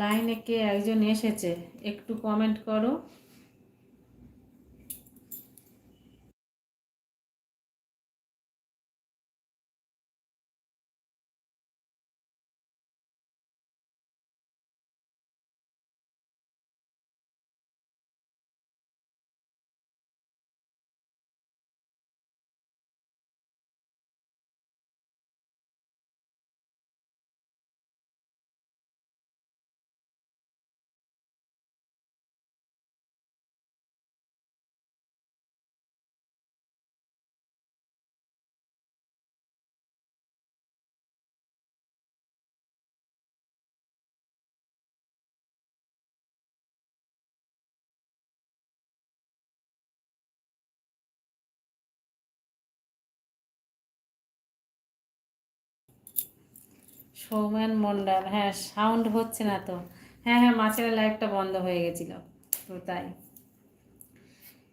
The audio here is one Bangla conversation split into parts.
লাইনে কে একজন এসেছে একটু কমেন্ট করো। সৌমেন মন্ডল হ্যাঁ সাউন্ড হচ্ছে না তো। হ্যাঁ হ্যাঁ মাছের লাইভটা বন্ধ হয়ে গেছিল। তো তাই।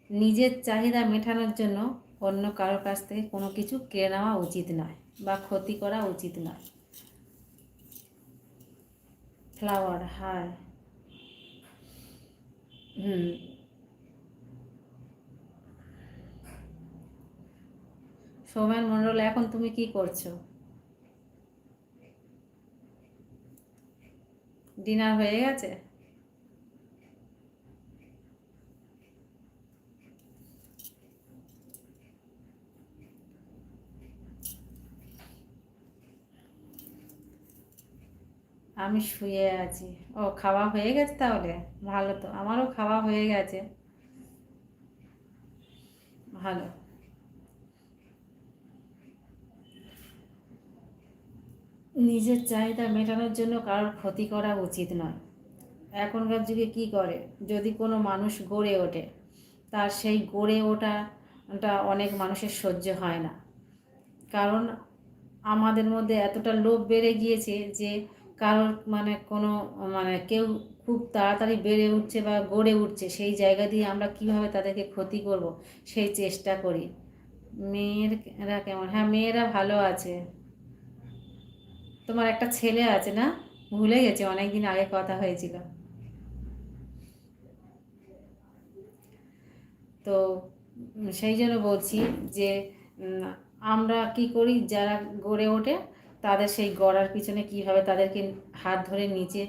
নিজের চাহিদা মেটানোর জন্য অন্য কারোর কাছ থেকে কোনো কিছু কেড়ে নেওয়া উচিত নয় বা ক্ষতি করা উচিত নয়। ফ্লাওয়ার হার হুম। সৌমেন মণ্ডল এখন তুমি কি করছ? ডিনার হয়ে গেছে? আমি শুয়ে আছি। ও, খাওয়া হয়ে গেছে তাহলে? ভালো তো, আমারও খাওয়া হয়ে গেছে। ভালো। নিজের চাহিদা মেটানোর জন্য কারোর ক্ষতি করা উচিত নয়। এখনকার যুগে কি করে? যদি কোনো মানুষ গড়ে ওঠে, তার সেই গড়ে ওঠাটা অনেক মানুষের সহ্য হয় না। কারণ আমাদের মধ্যে এতটা লোভ বেড়ে গিয়েছে যে কারোর মানে কোনো মানে কেউ খুব তাড়াতাড়ি বেড়ে উঠছে বা গড়ে উঠছে, সেই জায়গা দিয়ে আমরা কীভাবে তাদেরকে ক্ষতি করব, সেই চেষ্টা করি। মেয়েরা কেমন? হ্যাঁ মেয়েরা ভালো আছে। তোমার একটা ছেলে আছে না? ভুলে গেছে অনেক দিন আগে কথা হয়েছিল। তো সেই জন্য বলছি যে আমরা কি করি? যারা গড়ে ওঠে, তাদের সেই গড়ার পিছনে কীভাবে তাদেরকে হাত ধরে নিচে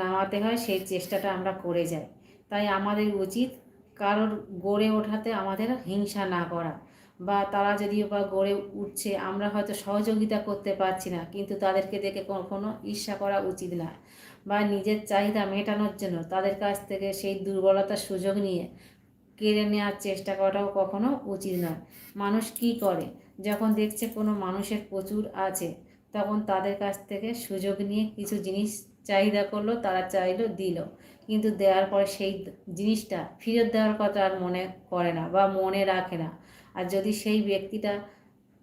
নামাতে হয়, সেই চেষ্টাটা আমরা করে যাই। তাই আমাদের উচিত কারোর গড়ে ওঠাতে আমাদের হিংসা না করা। বা তারা যদিও বা গড়ে উঠছে, আমরা হয়তো সহযোগিতা করতে পারছি না, কিন্তু তাদেরকে দেখে কখনো ঈর্ষা করা উচিত না বা নিজের চাহিদা মেটানোর জন্য তাদের কাছ থেকে সেই দুর্বলতার সুযোগ নিয়ে কেড়ে নেওয়ার চেষ্টা করাটাও কখনো উচিত নয় মানুষ কি করে? যখন দেখছে কোনো মানুষের প্রচুর আছে, তখন তাদের কাছ থেকে সুযোগ নিয়ে কিছু জিনিস চাহিদা করল, তারা চাইলো, দিল। কিন্তু দেওয়ার পরে সেই জিনিসটা ফেরত দেওয়ার কথা আর মনে করে না বা মনে রাখে না। আর যদি সেই ব্যক্তিটা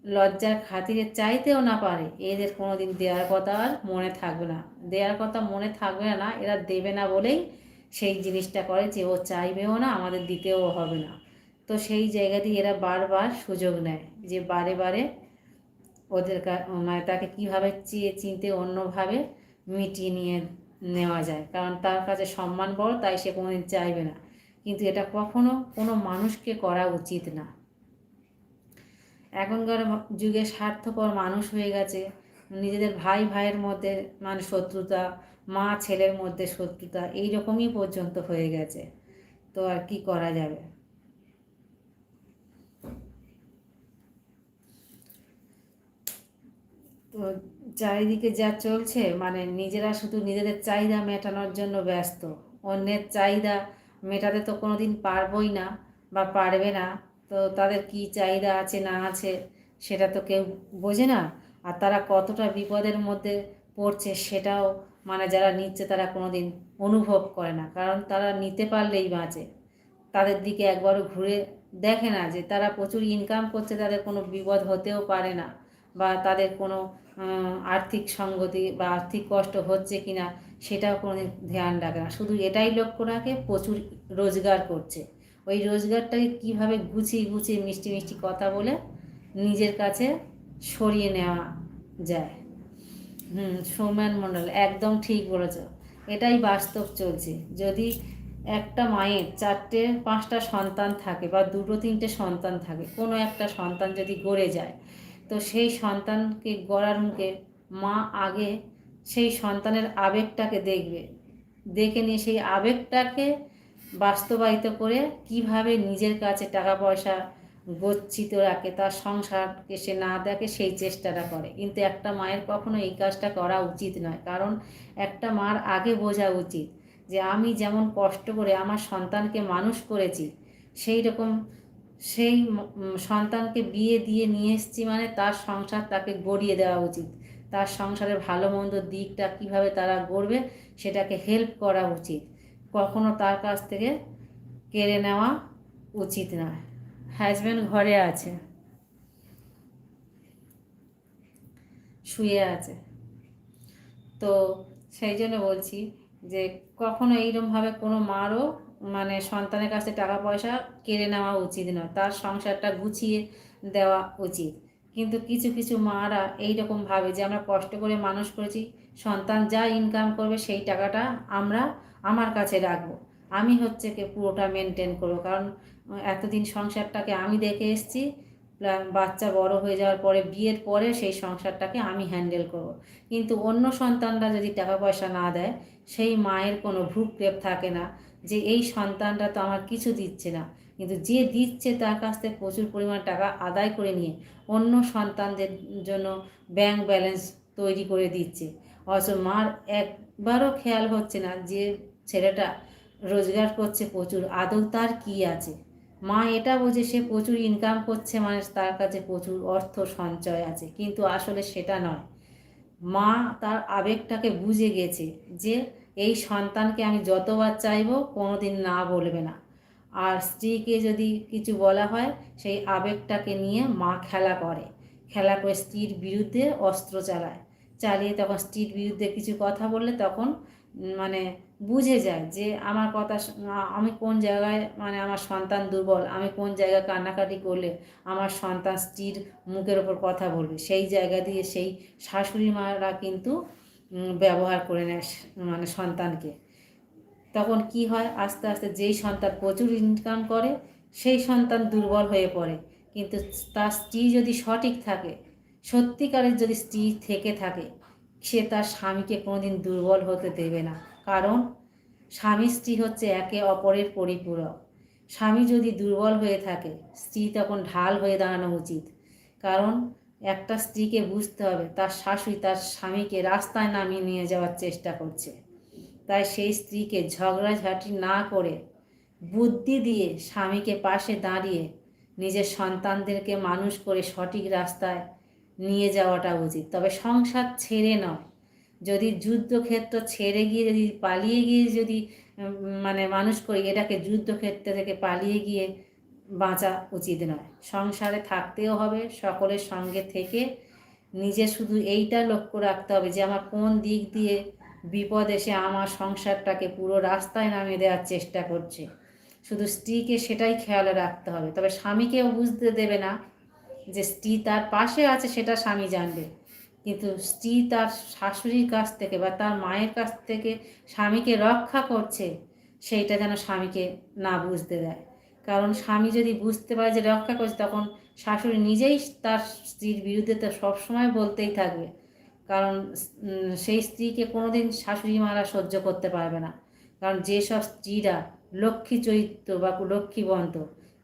লজ্জার খাতিরে চাইতেও না পারে, এদের কোনো দিন দেওয়ার কথা আর মনে থাকবে না। দেওয়ার কথা মনে থাকবে না, এরা দেবে না বলেই সেই জিনিসটা করে যে ও চাইবেও না, আমাদের দিতেও হবে না। তো সেই জায়গাতেই এরা বারবার সুযোগ নেয় যে বারে বারে ওদের মানে তাকে কীভাবে চেয়ে চিনতে অন্যভাবে মিটিয়ে নিয়ে নেওয়া যায়। কারণ তার কাছে সম্মান বড়, তাই সে কোনোদিন চাইবে না। কিন্তু এটা কখনো কোনো মানুষকে করা উচিত না। এখনকার যুগে স্বার্থপর মানুষ হয়ে গেছে। নিজেদের ভাই, ভাইয়ের মধ্যে মানে শত্রুতা, মা, ছেলের মধ্যে শত্রুতা, এই রকমই পর্যন্ত হয়ে গেছে। তো আর কি করা যাবে? তো চারিদিকে যা চলছে মানে নিজেরা শুধু নিজেদের চাহিদা মেটানোর জন্য ব্যস্ত। অন্যের চাহিদা মেটাতে তো কোনো দিন পারবই না বা পারবে না। তো তাদের কি চাহিদা আছে, না আছে, সেটা তো কেউ বোঝে না। আর তারা কতটা বিপদের মধ্যে পড়ছে সেটাও মানে যারা নিচ্ছে তারা কোনো দিন অনুভব করে না। কারণ তারা নিতে পারলেই বাঁচে। তাদের দিকে একবারও ঘুরে দেখে না যে তারা প্রচুর ইনকাম করছে, তাদের কোনো বিপদ হতেও পারে না। বা তাদের কোনো আর্থিক সঙ্গতি বা আর্থিক কষ্ট হচ্ছে কি না সেটাও কোনো ধ্যান রাখে না। শুধু এটাই লক্ষ্য রাখে প্রচুর রোজগার করছে। ওই রোজগারটাকে কীভাবে গুছিয়ে গুছিয়ে মিষ্টি মিষ্টি কথা বলে নিজের কাছে সরিয়ে নেওয়া যায়। হুম, সৌমেন মণ্ডল, একদম ঠিক বলেছ। এটাই বাস্তব চলছে। যদি একটা মায়ের চারটে, পাঁচটা সন্তান থাকে বা দুটো, তিনটে সন্তান থাকে, কোনো একটা সন্তান যদি গড়ে যায়, তো সেই সন্তানকে গড়ার মুখে মা আগে সেই সন্তানের আবেগটাকে দেখবে। দেখে নিয়ে সেই আবেগটাকে বাস্তবায়িত করে কীভাবে নিজের কাছে টাকা পয়সা গচ্ছিত রাখে, তার সংসারকে সে না দেখে সেই চেষ্টাটা করে। কিন্তু একটা মায়ের কখনো এই কাজটা করা উচিত নয়। কারণ একটা মার আগে বোঝা উচিত যে আমি যেমন কষ্ট করে আমার সন্তানকে মানুষ করেছি, সেই রকম সেই সন্তানকে বিয়ে দিয়ে নিয়ে এসেছি মানে তার সংসার তাকে গড়িয়ে দেওয়া উচিত। তার সংসারের ভালো মন্দ দিকটা কীভাবে তারা গড়বে, সেটাকে হেল্প করা উচিত। কখনো তার কাছ থেকে কেড়ে নেওয়া উচিত নয়। হাজব্যান্ড ঘরে আছে। শুয়ে আছে। তো সেই জন্য বলছি যে কখনো এইরকমভাবে কোনো মারও মানে সন্তানের কাছে টাকা পয়সা কেড়ে নেওয়া উচিত নয়। তার সংসারটা গুছিয়ে দেওয়া উচিত। কিন্তু কিছু কিছু মারা এইরকম ভাবে যে আমরা কষ্ট করে মানুষ করেছি সন্তান যা ইনকাম করবে সেই টাকাটা আমরা আমার কাছে রাখব। আমি হচ্ছে কে পুরোটা মেনটেন করব। কারণ এতদিন সংসারটাকে আমি দেখে এসেছি বাচ্চা বড় হয়ে যাওয়ার পরে, বিয়ের পরে সেই সংসারটাকে আমি হ্যান্ডেল করব। কিন্তু অন্য সন্তানরা যদি টাকা পয়সা না দেয়, সেই মায়ের কোনো ভ্রুক্ষেপ থাকে না যে এই সন্তানটা তো আমার কিছু দিচ্ছে না। কিন্তু যে দিচ্ছে তার কাছ থেকে প্রচুর পরিমাণ টাকা আদায় করে নিয়ে অন্য সন্তানদের জন্য ব্যাংক ব্যালেন্স তৈরি করে দিচ্ছে। অথচ মার একবারও খেয়াল হচ্ছে না যে ছেলেটা রোজগার করছে প্রচুর। আদৌ তার কী আছে? মা এটা বোঝে সে প্রচুর ইনকাম করছে মানে তার কাছে প্রচুর অর্থ সঞ্চয় আছে। কিন্তু আসলে সেটা নয়। মা তার আবেগটাকে বুঝে গেছে যে এই সন্তানকে আমি যতবার চাইব কোনোদিন না বলবে না। আর স্ত্রীকে যদি কিছু বলা হয়, সেই আবেগটাকে নিয়ে মা খেলা করে। খেলা করে স্ত্রীর বিরুদ্ধে অস্ত্র চালায়। চালিয়ে তখন স্ত্রীর বিরুদ্ধে কিছু কথা বললে তখন মানে বুঝে যায় যে আমার কথা আমি কোন জায়গায় মানে আমার সন্তান দুর্বল, আমি কোন জায়গায় কান্নাকাটি করলে আমার সন্তান স্ত্রীর মুখের ওপর কথা বলবে। সেই জায়গা দিয়ে সেই শাশুড়ি মারা কিন্তু ব্যবহার করে নেয় মানে সন্তানকে। তখন কি হয়? আস্তে আস্তে যেই সন্তান প্রচুর ইনকাম করে, সেই সন্তান দুর্বল হয়ে পড়ে। কিন্তু তার স্ত্রী যদি সঠিক থাকে সত্যিকারের যদি স্ত্রী থেকে থাকে, সে তার স্বামীকে কোনোদিন দুর্বল হতে দেবে না। কারণ, স্বামী স্ত্রী হচ্ছে একে অপরের পরিপূরক। স্বামী যদি দুর্বল হয়ে থাকে, স্ত্রী তখন ঢাল হয়ে দাঁড়ানো উচিত। কারণ, একটা স্ত্রীকে বুঝতে হবে, তার শাশুড়ি তার স্বামীকে রাস্তায় নামিয়ে নিয়ে যাওয়ার চেষ্টা করছে। তাই সেই স্ত্রীকে ঝগড়াঝাটি না করে, বুদ্ধি দিয়ে স্বামীকে পাশে দাঁড়িয়ে নিজের সন্তানদেরকে মানুষ করে সঠিক রাস্তায় নিয়ে যাওয়াটা উচিত। তবে সংসার ছেড়ে নয় যদি যুদ্ধক্ষেত্র ছেড়ে গিয়ে যদি পালিয়ে গিয়ে যদি মানে মানুষ করি, এটাকে যুদ্ধক্ষেত্র থেকে পালিয়ে গিয়ে বাঁচা উচিত নয়। সংসারে থাকতেও হবে, সকলের সঙ্গে থেকে নিজে শুধু এইটা লক্ষ্য রাখতে হবে যে আমার কোন দিক দিয়ে বিপদ এসে আমার সংসারটাকে পুরো রাস্তায় নামিয়ে দেওয়ার চেষ্টা করছে। শুধু স্ত্রীকে সেটাই খেয়ালে রাখতে হবে। তবে স্বামীকেও বুঝতে দেবে না যে স্ত্রী তার পাশে আছে সেটা স্বামী জানবে। কিন্তু স্ত্রী তার শাশুড়ির কাছ থেকে বা তার মায়ের কাছ থেকে স্বামীকে রক্ষা করছে, সেইটা যেন স্বামীকে না বুঝতে দেয়। কারণ স্বামী যদি বুঝতে পারে যে রক্ষা করছে, তখন শাশুড়ি নিজেই তার স্ত্রীর বিরুদ্ধে তো সবসময় বলতেই থাকবে। কারণ সেই স্ত্রীকে কোনোদিন শাশুড়ি মারা সহ্য করতে পারবে না। কারণ যেসব স্ত্রীরা লক্ষ্মী চরিত্র বা লক্ষ্মীবন্ত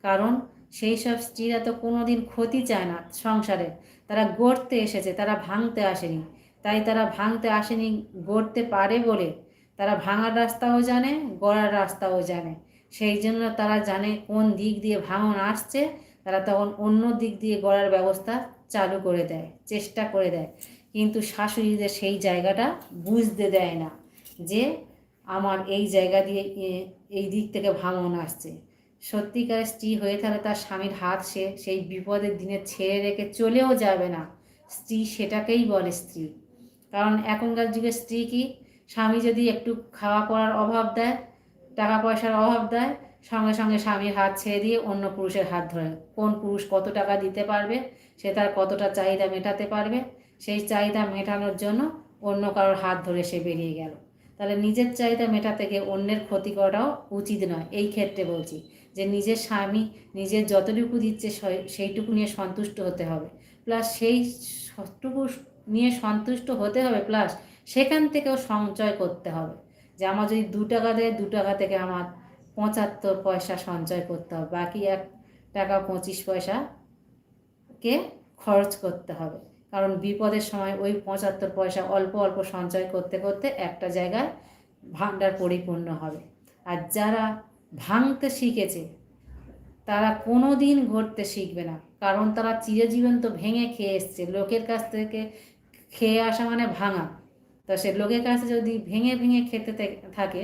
কারণ সেই সব স্ত্রীরা তো কোনো দিন ক্ষতি চায় না সংসারে। তারা গড়তে এসেছে, তারা ভাঙতে আসেনি। তাই তারা ভাঙতে আসেনি, গড়তে পারে বলে। তারা ভাঙার রাস্তাও জানে, গড়ার রাস্তাও জানে। সেই জন্য তারা জানে কোন দিক দিয়ে ভাঙন আসছে। তারা তখন অন্য দিক দিয়ে গড়ার ব্যবস্থা চালু করে দেয়, চেষ্টা করে দেয়। কিন্তু শাশুড়িদের সেই জায়গাটা বুঝতে দেয় না যে, আমার এই জায়গা দিয়ে এই দিক থেকে ভাঙন আসছে। সত্যিকারের স্ত্রী হয়ে থাকলে তার স্বামীর হাত সে সেই বিপদের দিনে ছেড়ে রেখে চলেও যাবে না। স্ত্রী সেটাকেই বলে স্ত্রী। কারণ এখনকার যুগে স্ত্রী কি? স্বামী যদি একটু খাওয়া পড়ার অভাব দেয়, টাকা পয়সার অভাব দেয়, সঙ্গে সঙ্গে স্বামীর হাত ছেড়ে দিয়ে অন্য পুরুষের হাত ধরে। কোন পুরুষ কত টাকা দিতে পারবে? সে তার কতটা চাহিদা মেটাতে পারবে? সেই চাহিদা মেটানোর জন্য অন্য কারোর হাত ধরে সে বেরিয়ে গেল। তাহলে নিজের চাহিদা মেটাতে গিয়ে অন্যের ক্ষতি করাও উচিত নয়। এই ক্ষেত্রে বলছি যে নিজের স্বামী নিজের যতটুকু দিচ্ছে সেইটুকু নিয়ে সন্তুষ্ট হতে হবে। প্লাস সেই সবটুকু নিয়ে সন্তুষ্ট হতে হবে প্লাস সেখান থেকেও সঞ্চয় করতে হবে। যে আমার যদি দু টাকা দেয়, দু টাকা থেকে আমার পঁচাত্তর পয়সা সঞ্চয় করতে হবে। বাকি এক টাকা পঁচিশ পয়সাকে খরচ করতে হবে। কারণ বিপদের সময় ওই পঁচাত্তর পয়সা অল্প অল্প সঞ্চয় করতে করতে একটা জায়গায় ভাণ্ডার পরিপূর্ণ হবে। আর যারা ভাঙতে শিখেছে, তারা কোনো দিন ঘটতে শিখবে না। কারণ তারা চিরজীবন তো ভেঙে খেয়ে এসছে। লোকের কাছ থেকে খেয়ে আসা মানে ভাঙা। তো সে লোকের কাছে যদি ভেঙে ভেঙে খেতে থাকে,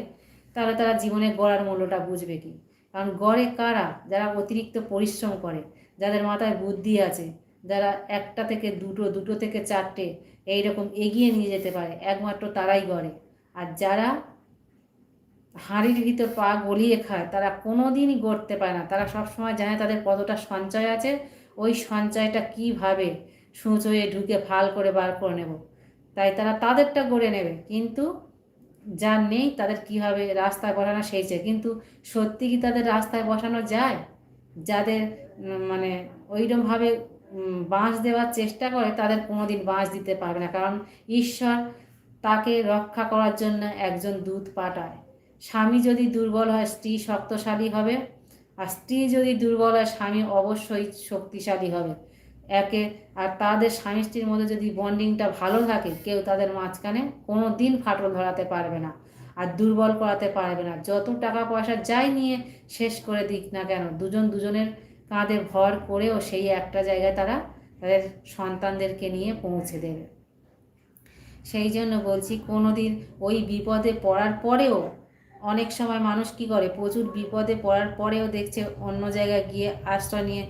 তাহলে তারা জীবনে গড়ার মূল্যটা বুঝবে কি? কারণ গড়ে কারা? যারা অতিরিক্ত পরিশ্রম করে, যাদের মাথায় বুদ্ধি আছে, যারা একটা থেকে দুটো দুটো থেকে চারটে, এইরকম এগিয়ে নিয়ে যেতে পারে, একমাত্র তারাই গড়ে। আর যারা হাঁড়ির ভিতর পা গলিয়ে খায়। তারা কোনো দিনই গড়তে পারে না। তারা সবসময় জানে তাদের কতটা সঞ্চয় আছে। ওই সঞ্চয়টা কীভাবে সূচয়ে ঢুকে ফাল করে বার করে নেব। তাই তারা তাদেরটা গড়ে নেবে। কিন্তু যার নেই, তাদের কীভাবে রাস্তায় বসানো সেই চাই। কিন্তু সত্যি কি তাদের রাস্তায় বসানো যায়? যাদের মানে ওইরকমভাবে বাঁশ দেওয়ার চেষ্টা করে, তাদের কোনোদিন বাঁশ দিতে পারবে না। কারণ ঈশ্বর তাকে রক্ষা করার জন্য একজন দূত পাঠায়। স্বামী যদি দুর্বল হয়, স্ত্রী শক্তশালী হবে। আর স্ত্রী যদি দুর্বল হয়, স্বামী অবশ্যই শক্তিশালী হবে। একে আর তাদের স্বামী স্ত্রীর মধ্যে যদি বন্ডিংটা ভালো থাকে, কেউ তাদের মাঝখানে কোনো দিন ফাটল ধরাতে পারবে না আর দুর্বল করাতে পারবে না। যত টাকা পয়সা যাই নিয়ে শেষ করে দিক না কেন, দুজন দুজনের কাঁধে ভর করেও সেই একটা জায়গায় তারা তাদের সন্তানদেরকে নিয়ে পৌঁছে দেবে। সেই জন্য বলছি কোনো দিন ওই বিপদে পড়ার পরেও অনেক সময় মানুষ কি করে? প্রচুর বিপদে পড়ার পরেও দেখছে অন্য জায়গায় গিয়ে আশ্রয় নিয়ে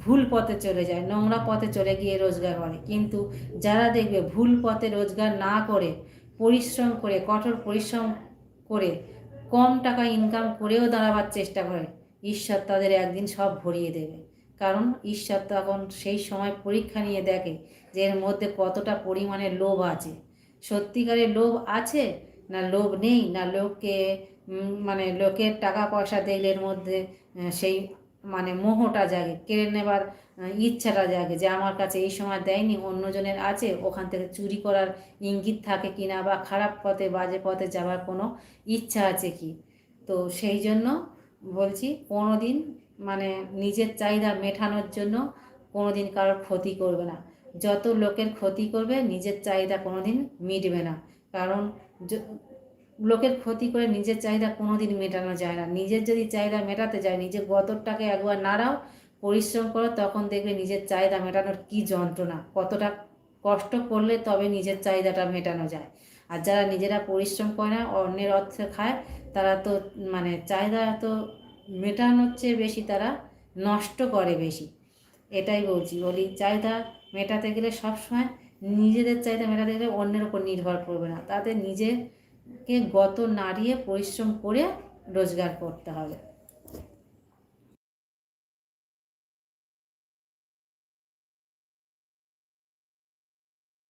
ভুল পথে চলে যায় নোংরা পথে চলে গিয়ে রোজগার করে। কিন্তু যারা দেখবে ভুল পথে রোজগার না করে পরিশ্রম করে কঠোর পরিশ্রম করে কম টাকা ইনকাম করেও দাঁড়াবার চেষ্টা করে ঈশ্বর তাদের একদিন সব ভরিয়ে দেবে। কারণ ঈশ্বর তখন সেই সময় পরীক্ষা নিয়ে দেখে যে এর মধ্যে কতটা পরিমাণে লোভ আছে। সত্যিকারের লোভ আছে না লোভ নেই? না উম, মানে লোকের টাকা পয়সা দেখলে এর মধ্যে সেই মানে মোহটা জাগে, কেড়ে নেবার ইচ্ছাটা জাগে যে আমার কাছে এই সময় দেয়নি, অন্যজনের আছে, ওখান থেকে চুরি করার ইঙ্গিত থাকে কিনা বা খারাপ পথে, বাজে পথে যাওয়ার কোনো ইচ্ছা আছে কি? তো সেই জন্য বলছি কোনো দিন মানে নিজের চাহিদা মেটানোর জন্য কোনো দিন কারোর ক্ষতি করবে না। যত লোকের ক্ষতি করবে, নিজের চাহিদা কোনো দিন মিটবে না। কারণ লোকের ক্ষতি করে নিজের চাহিদা কোনো দিন মেটানো যায় না। নিজের যদি চাহিদা মেটাতে যায়, নিজের গতরটাকে একবার নাড়াও, পরিশ্রম করো, তখন দেখবে নিজের চাহিদা মেটানোর কি যন্ত্রণা। কতটা কষ্ট করলে তবে নিজের চাহিদাটা মেটানো যায়। আর যারা নিজেরা পরিশ্রম করে না, অন্যের অর্থে খায়, তারা তো মানে চাহিদা তো মেটানোর চেয়ে বেশি, তারা নষ্ট করে বেশি। এটাই বলছি, বলি চাহিদা মেটাতে গেলে সবসময় নিজেদের চাহিদা মেটাতে গেলে অন্যের উপর নির্ভর করবে না। তাতে নিজেকে গত নাড়িয়ে পরিশ্রম করে রোজগার করতে হবে।